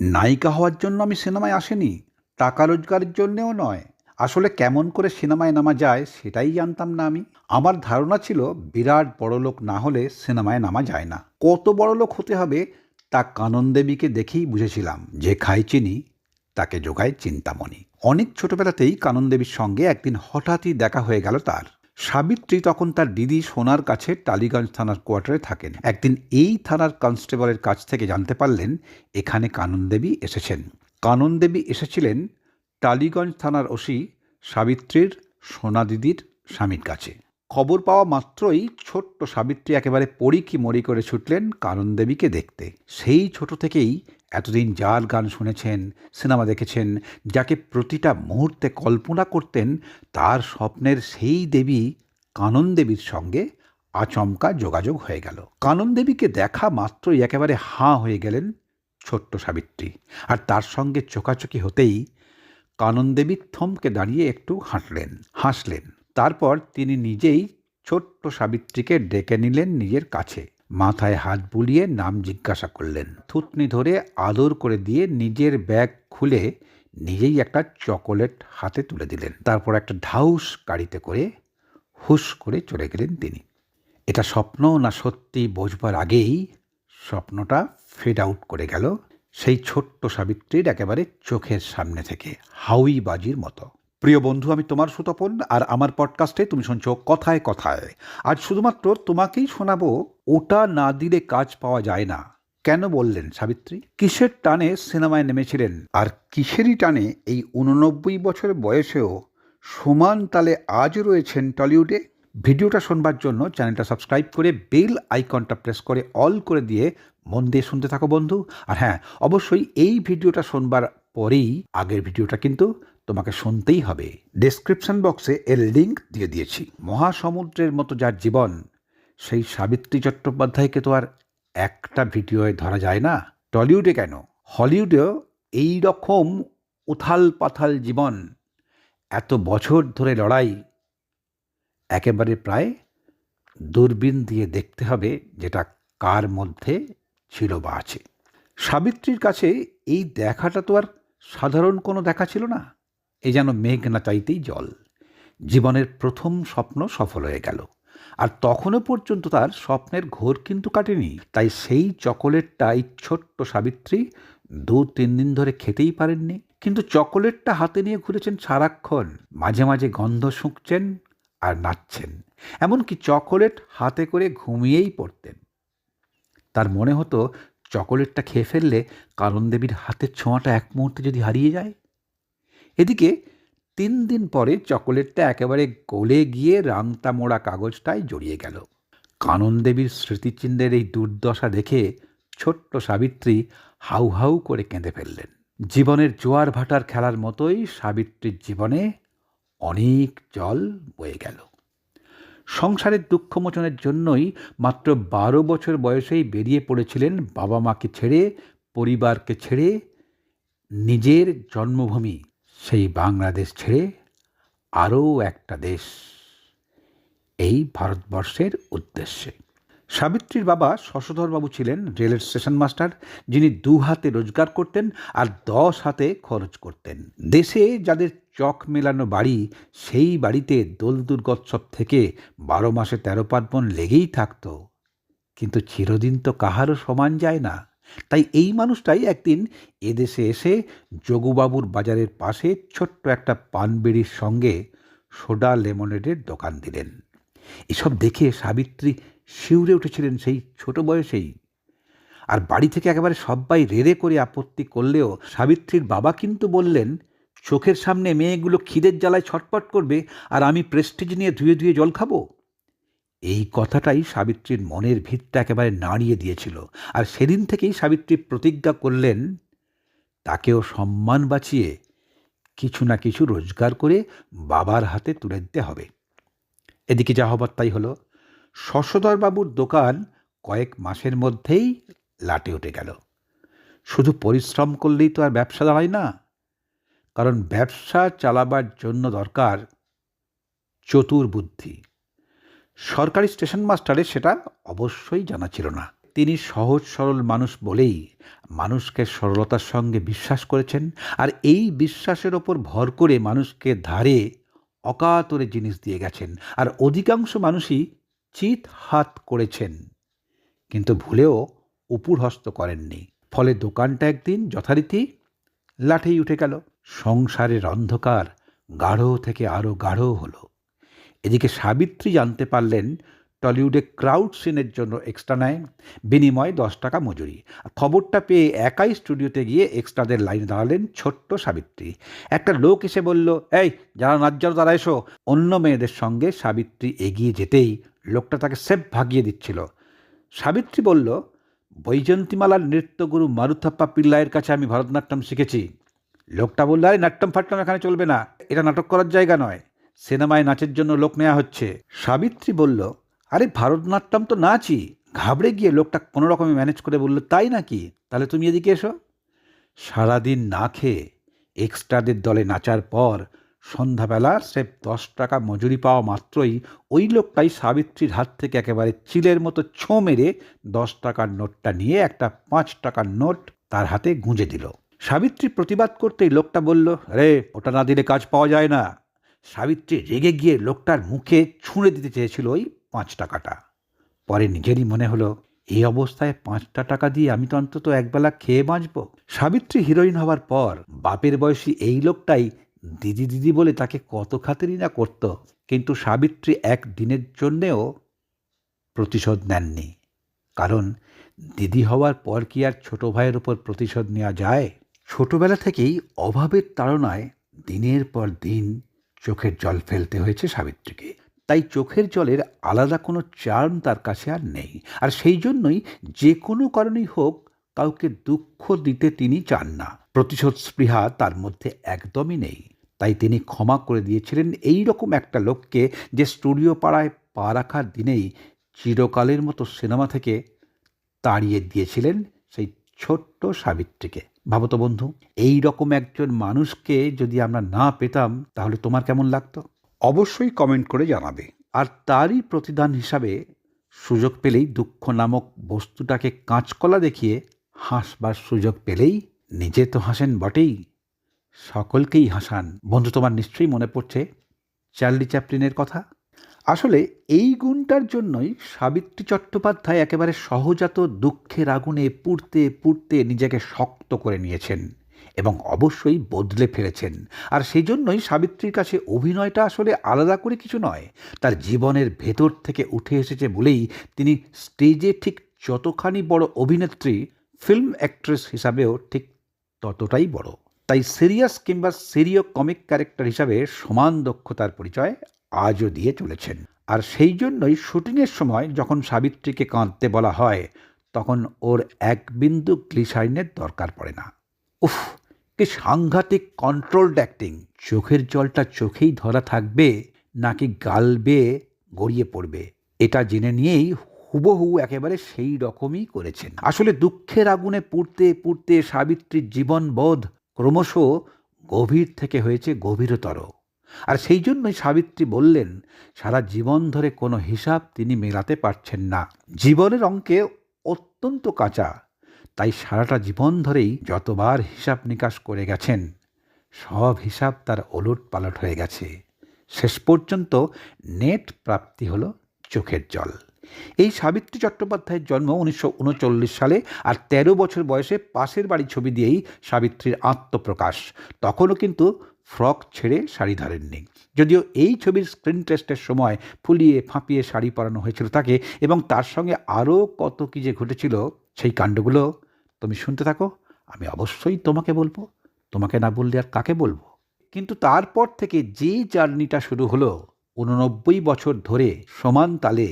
নায়িকা হওয়ার জন্য আমি সিনেমায় আসিনি, টাকা রোজগারের জন্যেও নয়। আসলে কেমন করে সিনেমায় নামা যায় সেটাই জানতাম না আমি। আমার ধারণা ছিল বিরাট বড়লোক না হলে সিনেমায় নামা যায় না। কত বড়লোক হতে হবে তা কানন দেবীকে দেখেই বুঝেছিলাম যে খাই চিনি, তাকে যোগায় চিন্তামণি। অনেক ছোটবেলাতেই কানন দেবীর সঙ্গে একদিন হঠাৎই দেখা হয়ে গেল তার। সাবিত্রী তখন তার দিদি সোনার কাছে টালিগঞ্জ থানার কোয়ার্টারে থাকেন। একদিন এই থানার কনস্টেবলের কাছ থেকে জানতে পারলেন, এখানে কানন দেবী এসেছেন। কানন দেবী এসেছিলেন টালিগঞ্জ থানার ওসি সাবিত্রীর সোনা দিদির স্বামীর কাছে। খবর পাওয়া মাত্রই ছোট্ট সাবিত্রী একেবারে পড়ি কি মরি করে ছুটলেন কানন দেবীকে দেখতে। সেই ছোট থেকেই এতদিন যার গান শুনেছেন, সিনেমা দেখেছেন, যাকে প্রতিটা মুহূর্তে কল্পনা করতেন, তার স্বপ্নের সেই দেবী কানন দেবীর সঙ্গে আচমকা যোগাযোগ হয়ে গেল। কানন দেবীকে দেখা মাত্রই একেবারে হাঁ হয়ে গেলেন ছোট্ট সাবিত্রী। আর তার সঙ্গে চোকাচোকি হতেই কানন দেবী থমকে দাঁড়িয়ে একটু হাঁটলেন হাসলেন। তারপর তিনি নিজেই ছোট্ট সাবিত্রীকে ডেকে নিলেন নিজের কাছে। মাথায় হাত বুলিয়ে নাম জিজ্ঞাসা করলেন। থুতনি ধরে আদর করে দিয়ে নিজের ব্যাগ খুলে নিজেই একটা চকোলেট হাতে তুলে দিলেন। তারপর একটা ঢাউস গাড়িতে করে হুশ করে চলে গেলেন তিনি। এটা স্বপ্ন না সত্যি বোঝবার আগেই স্বপ্নটা ফেড আউট করে গেল। সেই ছোট্ট সাবিত্রীর একেবারে চোখের সামনে থেকে হাউই বাজির মতো। প্রিয় বন্ধু, আমি তোমার সুতপন আর আমার পডকাস্টে তুমি শুনছো কথায় কথায়। আজ শুধুমাত্র তোমাকেই শোনাবো ওটা না দিলে কাজ পাওয়া যায় না। কেন বললেন সাবিত্রী? কিসের টানে সিনেমায় নেমেছিলেন? আর কিসেরই টানে এই উননব্বই বছর বয়সেও সমান তালে আজ রয়েছেন টলিউডে? ভিডিওটা শোনবার জন্য চ্যানেলটা সাবস্ক্রাইব করে বেল আইকনটা প্রেস করে অল করে দিয়ে মন দিয়ে শুনতে থাকো বন্ধু। আর হ্যাঁ অবশ্যই এই ভিডিওটা শোনবার পরেই আগের ভিডিওটা কিন্তু তোমাকে শুনতেই হবে। ডেসক্রিপশন বক্সে এর লিঙ্ক দিয়ে দিয়েছি। মহাসমুদ্রের মতো যার জীবন সেই সাবিত্রী চট্টোপাধ্যায়কে তো আর একটা ভিডিওয়ে ধরা যায় না। টলিউডে কেন? হলিউডেও এই রকম উথাল পাথাল জীবন, এত বছর ধরে লড়াই, একেবারে প্রায় দূরবীন দিয়ে দেখতে হবে যেটা কার মধ্যে ছিল বা আছে। সাবিত্রীর কাছে এই দেখাটা তো আর সাধারণ কোনো দেখা ছিল না। এ যেন মেঘ না চাইতেই জল। জীবনের প্রথম স্বপ্ন সফল হয়ে গেল। আর তখনও পর্যন্ত তার স্বপ্নের ঘোর কিন্তু কাটেনি। তাই সেই চকোলেটটা এই ছোট্ট সাবিত্রী দু, তিন দিন ধরে খেতেই পারেননি। কিন্তু চকোলেটটা হাতে নিয়ে ঘুরেছেন সারাক্ষণ। মাঝে মাঝে গন্ধ শুঁকছেন আর নাচছেন। এমনকি চকোলেট হাতে করে ঘুমিয়েই পড়তেন। তার মনে হতো চকোলেটটা খেয়ে ফেললে কারণ দেবীর হাতের ছোঁয়াটা এক মুহূর্তে যদি হারিয়ে যায়। এদিকে তিন দিন পরে চকোলেটটা একেবারে গলে গিয়ে রাংতা মোড়া কাগজটায় জড়িয়ে গেল। কানন দেবীর স্মৃতিচিহ্নের এই দুর্দশা দেখে ছোট্ট সাবিত্রী হাউ হাউ করে কেঁদে ফেললেন। জীবনের জোয়ার ভাটার খেলার মতোই সাবিত্রীর জীবনে অনেক জল বয়ে গেল। সংসারের দুঃখমোচনের জন্যই মাত্র বারো বছর বয়সেই বেরিয়ে পড়েছিলেন বাবা মাকে ছেড়ে, পরিবারকে ছেড়ে নিজের জন্মভূমি সেই বাংলাদেশ ছেড়ে আরও একটা দেশ। এই ভারতবর্ষের উদ্দেশ্যে। সাবিত্রীর বাবা শশধরবাবু ছিলেন রেলের স্টেশন মাস্টার, যিনি দু হাতে রোজগার করতেন আর দশ হাতে খরচ করতেন। দেশে যাদের চক মেলানো বাড়ি, সেই বাড়িতে দোল দুর্গোৎসব থেকে বারো মাসে তেরো পার্বণ লেগেই থাকতো। কিন্তু চিরদিন তো কাহারও সমান যায় না। তাই এই মানুষটাই একদিন এদেশে এসে যোগুবাবুর বাজারের পাশে ছোট্ট একটা পানবিড়ির সঙ্গে সোডা লেমনেডের দোকান দিলেন। এসব দেখে সাবিত্রী শিউরে উঠেছিলেন সেই ছোট বয়সেই। আর বাড়ি থেকে একেবারে সবাই রেড়ে করে আপত্তি করলেও সাবিত্রীর বাবা কিন্তু বললেন, চোখের সামনে মেয়েগুলো খিদের জ্বালায় ছটপট করবে আর আমি প্রেস্টিজ নিয়ে ধুয়ে ধুয়ে জল খাব? এই কথাটাই সাবিত্রীর মনের ভিতটা একেবারে নাড়িয়ে দিয়েছিল। আর সেদিন থেকেই সাবিত্রী প্রতিজ্ঞা করলেন, তাকেও সম্মান বাঁচিয়ে কিছু না কিছু রোজগার করে বাবার হাতে তুলে দিতে হবে। এদিকে যা হবার তাই হলো। শশধরবাবুর দোকান কয়েক মাসের মধ্যেই লাটে উঠে গেল। শুধু পরিশ্রম করলেই তো আর ব্যবসা দাঁড়ায় না, কারণ ব্যবসা চালাবার জন্য দরকার চতুর বুদ্ধি। সরকারি স্টেশন মাস্টারের সেটা অবশ্যই জানা ছিল না। তিনি সহজ সরল মানুষ বলেই মানুষকে সরলতার সঙ্গে বিশ্বাস করেছেন আর এই বিশ্বাসের ওপর ভর করে মানুষকে ধারে অকাতরে জিনিস দিয়ে গেছেন আর অধিকাংশ মানুষই চিত হাত করেছেন। কিন্তু ভুলেও উপুরহস্ত করেননি। ফলে দোকানটা একদিন যথারীতি লাঠেই উঠে গেল। সংসারের অন্ধকার গাঢ় থেকে আরও গাঢ় হলো। এদিকে সাবিত্রী জানতে পারলেন টলিউডে ক্রাউড সিনের জন্য এক্সট্রা নেয়, বিনিময়ে দশ টাকা মজুরি। খবরটা পেয়ে একাই স্টুডিওতে গিয়ে এক্সট্রাদের লাইনে দাঁড়ালেন ছোট্ট সাবিত্রী। একটা লোক এসে বলল, এই, যারা নাজ্জার তারা এসো। অন্য মেয়েদের সঙ্গে সাবিত্রী এগিয়ে যেতেই লোকটা তাকে সেফ ভাগিয়ে দিচ্ছিল। সাবিত্রী বলল, বৈজয়ন্তীমালার নৃত্যগুরু মারুথাপ্পা পিল্লাইয়ের কাছে আমি ভরতনাট্যম শিখেছি। লোকটা বলল, আরে, নাট্যম ফাট্টম এখানে চলবে না। এটা নাটক করার জায়গা নয়। সিনেমায় নাচের জন্য লোক নেওয়া হচ্ছে। সাবিত্রী বলল, আরে ভারতনাট্যম তো নাচই। ঘাবড়ে গিয়ে লোকটা কোনো রকমে ম্যানেজ করে বলল, তাই নাকি? তাহলে তুমি এদিকে এসো। সারাদিন না খেয়ে এক্সট্রাদের দলে নাচার পর সন্ধ্যাবেলা স্রেফ দশ টাকা মজুরি পাওয়া মাত্রই ওই লোকটাই সাবিত্রীর হাত থেকে একেবারে চিলের মতো ছো মেরে দশ টাকার নোটটা নিয়ে একটা পাঁচ টাকার নোট তার হাতে গুঁজে দিল। সাবিত্রী প্রতিবাদ করতেই লোকটা বলল রে ওটা না দিলে কাজ পাওয়া যায় না। সাবিত্রী রেগে গিয়ে লোকটার মুখে ছুঁড়ে দিতে চেয়েছিল ওই পাঁচ টাকাটা। পরে নিজেরই মনে হলো, এই অবস্থায় পাঁচটা টাকা দিয়ে আমি তো অন্তত একবেলা খেয়ে বাঁচব। সাবিত্রী হিরোইন হওয়ার পর বাপের বয়সী এই লোকটাই দিদি দিদি বলে তাকে কত খাতিরই না করত, কিন্তু সাবিত্রী এক দিনের জন্যেও প্রতিশোধ নেননি। কারণ দিদি হওয়ার পর কি আর ছোট ভাইয়ের ওপর প্রতিশোধ নেওয়া যায়? ছোটবেলা থেকেই অভাবের তাড়নায় দিনের পর দিন চোখের জল ফেলতে হয়েছে সাবিত্রীকে। তাই চোখের জলের আলাদা কোনো চার্ম তার কাছে আর নেই। আর সেই জন্যই যে কোনো কারণেই হোক কাউকে দুঃখ দিতে তিনি চান না। প্রতিশোধ স্পৃহা তার মধ্যে একদমই নেই। তাই তিনি ক্ষমা করে দিয়েছিলেন এই রকম একটা লোককে যে স্টুডিও পাড়ায় পা রাখার দিনেই চিরকালের মতো সিনেমা থেকে তাড়িয়ে দিয়েছিলেন সেই ছোট্ট সাবিত্রীকে। ভাবতো বন্ধু এই রকম একজন মানুষকে যদি আমরা না পেতাম তাহলে তোমার কেমন লাগতো? অবশ্যই কমেন্ট করে জানাবে। আর তারই প্রতিদান হিসাবে সুযোগ পেলেই দুঃখ নামক বস্তুটাকে কাঁচকলা দেখিয়ে হাসবার সুযোগ পেলেই নিজে তো হাসেন বটেই। সকলকেই হাসান। বন্ধু তোমার নিশ্চয়ই মনে পড়ছে চার্লি চ্যাপলিনের কথা? আসলে এই গুণটার জন্যই সাবিত্রী চট্টোপাধ্যায় একেবারে সহজাত দুঃখের আগুনে পুড়তে পুড়তে নিজেকে শক্ত করে নিয়েছেন এবং অবশ্যই বদলে ফেলেছেন। আর সেই জন্যই সাবিত্রীর কাছে অভিনয়টা আসলে আলাদা করে কিছু নয়, তার জীবনের ভেতর থেকে উঠে এসেছে বলেই তিনি স্টেজে ঠিক যতখানি বড় অভিনেত্রী, ফিল্ম অ্যাক্ট্রেস হিসাবেও ঠিক ততটাই বড়। তাই সিরিয়াস কিংবা সিরিয় কমিক ক্যারেক্টার হিসাবে সমান দক্ষতার পরিচয় আজও দিয়ে চলেছেন। আর সেই জন্যই শুটিংয়ের সময় যখন সাবিত্রীকে কাঁদতে বলা হয়, তখন ওর এক বিন্দু গ্লিসাইনের দরকার পড়ে না। উফ, কি সাংঘাতিক কন্ট্রোলড অ্যাক্টিং চোখের জলটা চোখেই ধরা থাকবে, নাকি গাল বেয়ে গড়িয়ে পড়বে? এটা জেনে নিয়েই হুবহু একেবারে সেই রকমই করেছেন। আসলে দুঃখের আগুনে পুড়তে পুড়তে সাবিত্রীর জীবনবোধ ক্রমশ গভীর থেকে হয়েছে গভীরতর। আর সেই জন্যই সাবিত্রী বললেন, সারা জীবন ধরে কোনো হিসাব তিনি মেলাতে পারছেন না। জীবনের অঙ্কে অত্যন্ত কাঁচা। তাই সারাটা জীবন ধরেই যতবার হিসাব নিকাশ করে গেছেন, সব হিসাব তার ওলট পালট হয়ে গেছে। শেষ পর্যন্ত নেট প্রাপ্তি হল চোখের জল। এই সাবিত্রী চট্টোপাধ্যায়ের জন্ম উনিশশো উনচল্লিশ সালে আর ১৩ বছর বয়সে পাশের বাড়ি ছবি দিয়েই সাবিত্রীর আত্মপ্রকাশ। তখনও কিন্তু ফ্রক ছেড়ে শাড়ি ধরেননি। যদিও এই ছবির স্ক্রিন টেস্টের সময় ফুলিয়ে ফাঁপিয়ে শাড়ি পরানো হয়েছিল তাকে এবং তার সঙ্গে আরও কত কী যে ঘটেছিল সেই কাণ্ডগুলো তুমি শুনতে থাকো, আমি অবশ্যই তোমাকে বলব, তোমাকে না বললে আর কাকে বলব? কিন্তু তারপর থেকে যে জার্নিটা শুরু হলো উননব্বই বছর ধরে সমান তালে,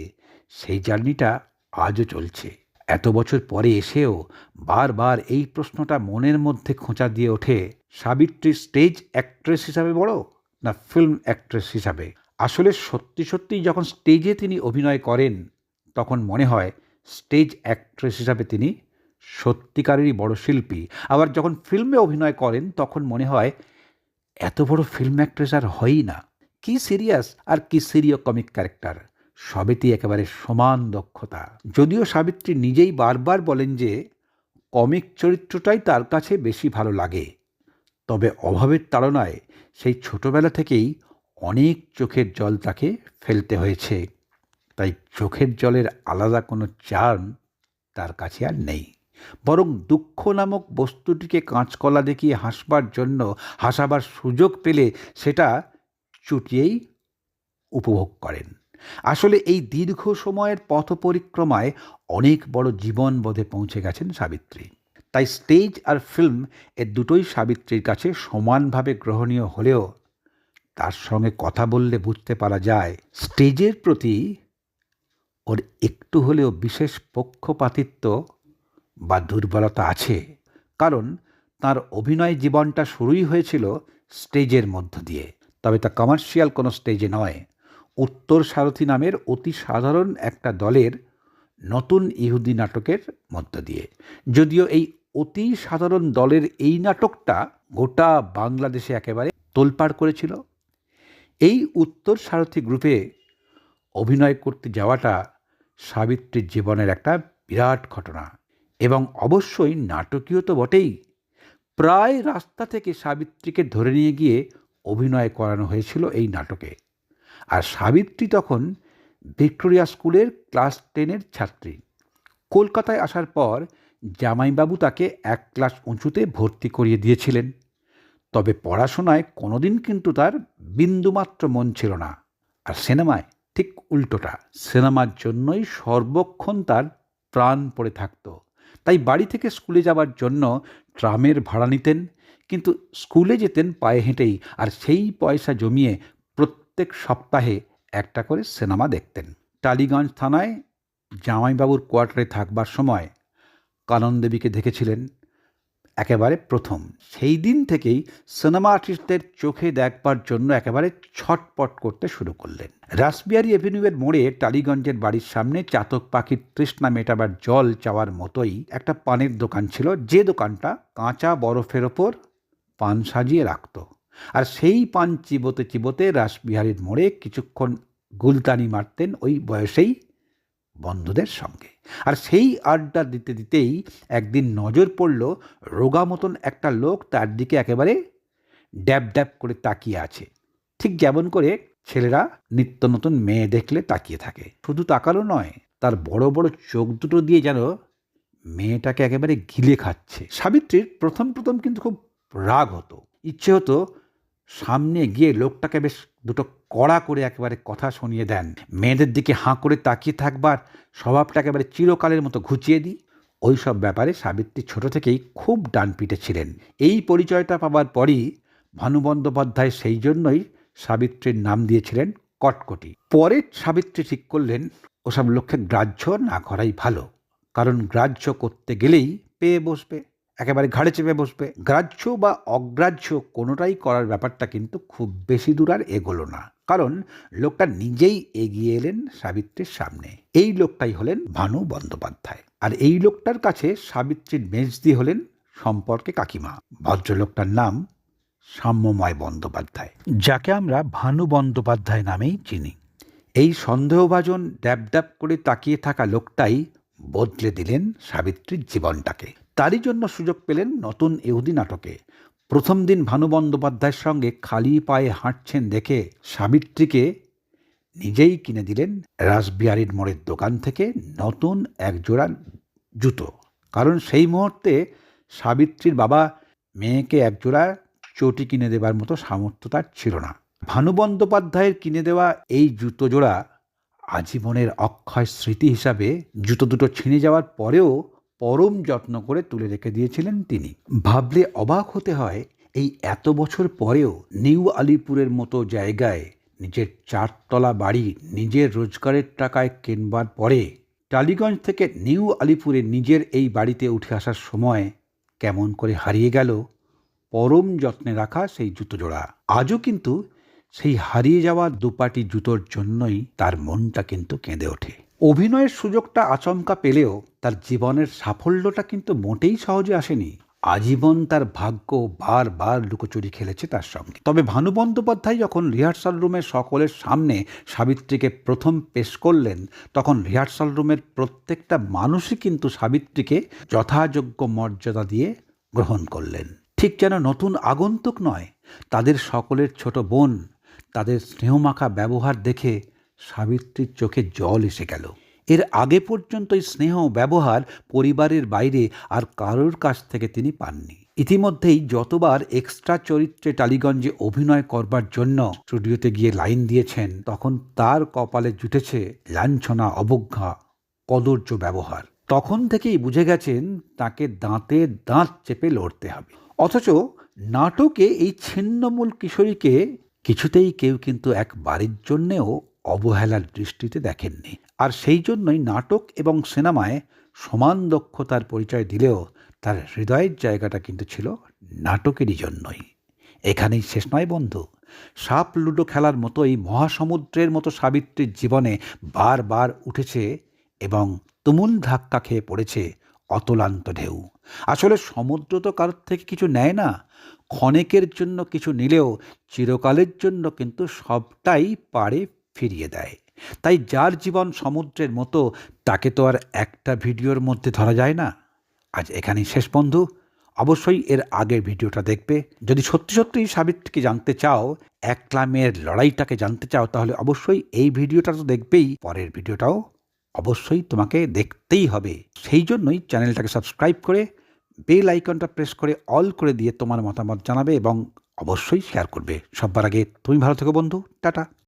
সেই জার্নিটা আজও চলছে। এত বছর পরে এসেও বারবার এই প্রশ্নটা মনের মধ্যে খোঁচা দিয়ে ওঠে, সাবিত্রী স্টেজ অ্যাক্ট্রেস হিসাবে বড় না ফিল্ম অ্যাক্ট্রেস হিসাবে? আসলে সত্যি সত্যিই যখন স্টেজে তিনি অভিনয় করেন, তখন মনে হয় স্টেজ অ্যাক্ট্রেস হিসাবে তিনি সত্যিকারেরই বড় শিল্পী। আবার যখন ফিল্মে অভিনয় করেন, তখন মনে হয় এত বড় ফিল্ম অ্যাক্ট্রেস আর হয়ই না। কি সিরিয়াস আর কি সিরিয় কমিক ক্যারেক্টার। সবেতেই একেবারে সমান দক্ষতা। যদিও সাবিত্রী নিজেই বারবার বলেন যে, কমিক চরিত্রটাই তার কাছে বেশি ভালো লাগে। তবে অভাবের তাড়নায় সেই ছোটবেলা থেকেই অনেক চোখের জল তাকে ফেলতে হয়েছে। তাই চোখের জলের আলাদা কোনো চার্ম তার কাছে আর নেই। বরং দুঃখ নামক বস্তুটিকে কাঁচকলা দেখিয়ে হাসবার জন্য, হাসাবার সুযোগ পেলে সেটা চুটিয়েই উপভোগ করেন। আসলে এই দীর্ঘ সময়ের পথ পরিক্রমায় অনেক বড় জীবনবোধে পৌঁছে গেছেন সাবিত্রী। তাই স্টেজ আর ফিল্ম এ দুটোই সাবিত্রীর কাছে সমানভাবে গ্রহণীয় হলেও তার সঙ্গে কথা বললে বুঝতে পারা যায়, স্টেজের প্রতি ওর একটু হলেও বিশেষ পক্ষপাতিত্ব বা দুর্বলতা আছে। কারণ তার অভিনয় জীবনটা শুরুই হয়েছিল স্টেজের মধ্য দিয়ে। তবে তা কমার্শিয়াল কোনো স্টেজে নয়। উত্তর সারথী নামের অতি সাধারণ একটা দলের নতুন ইহুদি নাটকের মধ্য দিয়ে। যদিও এই অতি সাধারণ দলের এই নাটকটা গোটা বাংলাদেশে একেবারে তোলপাড় করেছিল। এই উত্তর সারথী গ্রুপে অভিনয় করতে যাওয়াটা সাবিত্রীর জীবনের একটা বিরাট ঘটনা। এবং অবশ্যই নাটকীয় তো বটেই। প্রায় রাস্তা থেকে সাবিত্রীকে ধরে নিয়ে গিয়ে অভিনয় করানো হয়েছিল এই নাটকে। আর সাবিত্রী তখন ভিক্টোরিয়া স্কুলের ক্লাস টেনের ছাত্রী। কলকাতায় আসার পর জামাইবাবু তাকে এক ক্লাস উঁচুতে ভর্তি করিয়ে দিয়েছিলেন। তবে পড়াশোনায় কোনোদিন কিন্তু তার বিন্দুমাত্র মন ছিল না। আর সিনেমায় ঠিক উল্টোটা, সিনেমার জন্যই সর্বক্ষণ তার প্রাণ পড়ে থাকতো। তাই বাড়ি থেকে স্কুলে যাওয়ার জন্য ট্রামের ভাড়া নিতেন, কিন্তু স্কুলে যেতেন পায়ে হেঁটেই, আর সেই পয়সা জমিয়ে প্রত্যেক সপ্তাহে একটা করে সিনেমা দেখতেন। টালিগঞ্জ থানায় জামাইবাবুর কোয়ার্টারে থাকবার সময় কানন দেবীকে দেখেছিলেন, একেবারে প্রথম। সেই দিন থেকেই সিনেমা আর্টিস্টদের চোখে দেখবার জন্য একেবারে ছটপট করতে শুরু করলেন। রাসবিহারি এভিনিউয়ের মোড়ে টালিগঞ্জের বাড়ির সামনে চাতক পাখির তৃষ্ণা মেটাবার জল চাওয়ার মতোই একটা পানের দোকান ছিল। যে দোকানটা কাঁচা বরফের ওপর পান সাজিয়ে রাখত। আর সেই পান চিবোতে চিবোতে রাসবিহারীর মোড়ে কিছুক্ষণ গুলতানি মারতেন ওই বয়সেই বন্ধুদের সঙ্গে। আর সেই আড্ডা দিতে দিতেই একদিন নজর পড়ল রোগা মতন একটা লোক তার দিকে একেবারে ড্যাব ড্যাব করে তাকিয়ে আছে। ঠিক যেমন করে ছেলেরা নিত্য নতুন মেয়ে দেখলে তাকিয়ে থাকে। শুধু তাকালো নয়, তার বড় বড় চোখ দুটো দিয়ে যেন মেয়েটাকে একেবারে গিলে খাচ্ছে। সাবিত্রীর প্রথম প্রথম কিন্তু খুব রাগ হতো। ইচ্ছে হতো সামনে গিয়ে লোকটাকে বেশ দুটো কড়া করে একেবারে কথা শুনিয়ে দেন। মেয়েদের দিকে হাঁ করে তাকিয়ে থাকবার স্বভাবটা একেবারে চিরকালের মতো ঘুচিয়ে দিই। ওই সব ব্যাপারে সাবিত্রী ছোট থেকেই খুব ডানপিটে ছিলেন। এই পরিচয়টা পাবার পরই ভানু বন্দ্যোপাধ্যায় সেই জন্যই সাবিত্রীর নাম দিয়েছিলেন কটকটি। পরে সাবিত্রী ঠিক করলেন, ওসব লক্ষ্যে গ্রাহ্য না করাই ভালো। কারণ গ্রাহ্য করতে গেলেই পেয়ে বসবে। একেবারে ঘাড়ে চেপে বসবে। গ্রাহ্য বা অগ্রাহ্য কোনোটাই করার ব্যাপারটা কিন্তু খুব বেশি দূর আর এগোলো না। কারণ লোকটা নিজেই এগিয়ে এলেন সাবিত্রীর সামনে। এই লোকটাই হলেন ভানু বন্দ্যোপাধ্যায়। আর এই লোকটার কাছে সাবিত্রীর মেজদি হলেন সম্পর্কে কাকিমা। ভদ্রলোকটার নাম সাম্যময় বন্দ্যোপাধ্যায়, যাকে আমরা ভানু বন্দ্যোপাধ্যায় নামেই চিনি। এই সন্দেহভাজন ড্যাব ড্যাব করে তাকিয়ে থাকা লোকটাই বদলে দিলেন সাবিত্রীর জীবনটাকে। তারই জন্য সুযোগ পেলেন নতুন এহুদি নাটকে। প্রথম দিন ভানু বন্দ্যোপাধ্যায়ের সঙ্গে খালি পায়ে হাঁটছেন দেখে সাবিত্রীকে নিজেই কিনে দিলেন রাসবিহারীর মোড়ের দোকান থেকে নতুন এক জোড়া জুতো। কারণ সেই মুহূর্তে সাবিত্রীর বাবা মেয়েকে এক জোড়া চটি কিনে দেবার মতো সামর্থ্য তার ছিল না। ভানু বন্দ্যোপাধ্যায়ের কিনে দেওয়া এই জুতো জোড়া আজীবনের অক্ষয় স্মৃতি হিসাবে জুতো দুটো ছিঁড়ে যাওয়ার পরেও পরম যত্ন করে তুলে রেখে দিয়েছিলেন তিনি। ভাবলে অবাক হতে হয়, এই এত বছর পরেও নিউ আলিপুরের মতো জায়গায় নিজের চারতলা বাড়ি নিজের রোজগারের টাকায় কেনবার পরে টালিগঞ্জ থেকে নিউ আলিপুরে নিজের এই বাড়িতে উঠে আসার সময় কেমন করে হারিয়ে গেল, পরম যত্নে রাখা সেই জুতো জোড়া আজও কিন্তু সেই হারিয়ে যাওয়া দুপাটি জুতোর জন্যই তার মনটা কিন্তু কেঁদে ওঠে। অভিনয়ের সুযোগটা আচমকা পেলেও তার জীবনের সাফল্যটা কিন্তু মোটেই সহজে আসেনি। আজীবন তার ভাগ্য বারবার লুকোচুরি খেলেছে তার সঙ্গে। তবে ভানু বন্দ্যোপাধ্যায় যখন রিহার্সাল রুমের সকলের সামনে সাবিত্রীকে প্রথম পেশ করলেন, তখন রিহার্সাল রুমের প্রত্যেকটা মানুষই কিন্তু সাবিত্রীকে যথাযোগ্য মর্যাদা দিয়ে গ্রহণ করলেন। ঠিক যেন নতুন আগন্তুক নয়, তাদের সকলের ছোট বোন, তাদের স্নেহমাখা ব্যবহার দেখে সাবিত্রীর চোখে জল এসে গেল। এর আগে পর্যন্ত স্নেহ ব্যবহার পরিবারের বাইরে আর কারোর কাছ থেকে তিনি পাননি। ইতিমধ্যেই যতবার এক্সট্রা চরিত্রে টালিগঞ্জে অভিনয় করবার জন্য স্টুডিওতে গিয়ে লাইন দিয়েছেন, তখন তার কপালে জুটেছে লাঞ্ছনা, অবজ্ঞা কদর্য ব্যবহার। তখন থেকেই বুঝে গেছেন তাকে দাঁতে দাঁত চেপে লড়তে হবে। অথচ নাটকে এই ছিন্নমূল কিশোরীকে কিছুতেই কেউ কিন্তু এক বাড়ির জন্যেও অবহেলার দৃষ্টিতে দেখেননি। আর সেই জন্যই নাটক এবং সিনেমায় সমান দক্ষতার পরিচয় দিলেও তার হৃদয়ের জায়গাটা কিন্তু ছিল নাটকেরই জন্যই। এখানেই শেষ নয় বন্ধু। সাপ লুডো খেলার মতো এই মহাসমুদ্রের মতো সাবিত্রীর জীবনে বারবার উঠেছে এবং তুমুল ধাক্কা খেয়ে পড়েছে অতলান্ত ঢেউ। আসলে সমুদ্র তো কারোর থেকে কিছু নেয় না। ক্ষণেকের জন্য কিছু নিলেও চিরকালের জন্য কিন্তু সবটাই পারে ফিরিয়ে দেয়। তাই যার জীবন সমুদ্রের মতো, তাকে তো আর একটা ভিডিওর মধ্যে ধরা যায় না। আজ এখানেই শেষ, বন্ধু। অবশ্যই এর আগের ভিডিওটা দেখবে। যদি সত্যি সত্যি সাবিত্রীকে জানতে চাও, একলামের লড়াইটাকে জানতে চাও, তাহলে অবশ্যই এই ভিডিওটা তো দেখবেই। পরের ভিডিওটাও অবশ্যই তোমাকে দেখতেই হবে। সেই জন্যই চ্যানেলটাকে সাবস্ক্রাইব করে, বেল আইকনটা প্রেস করে, অল করে দিয়ে তোমার মতামত জানাবে এবং অবশ্যই শেয়ার করবে। সবার আগে তুমি ভালো থেকো, বন্ধু। টাটা।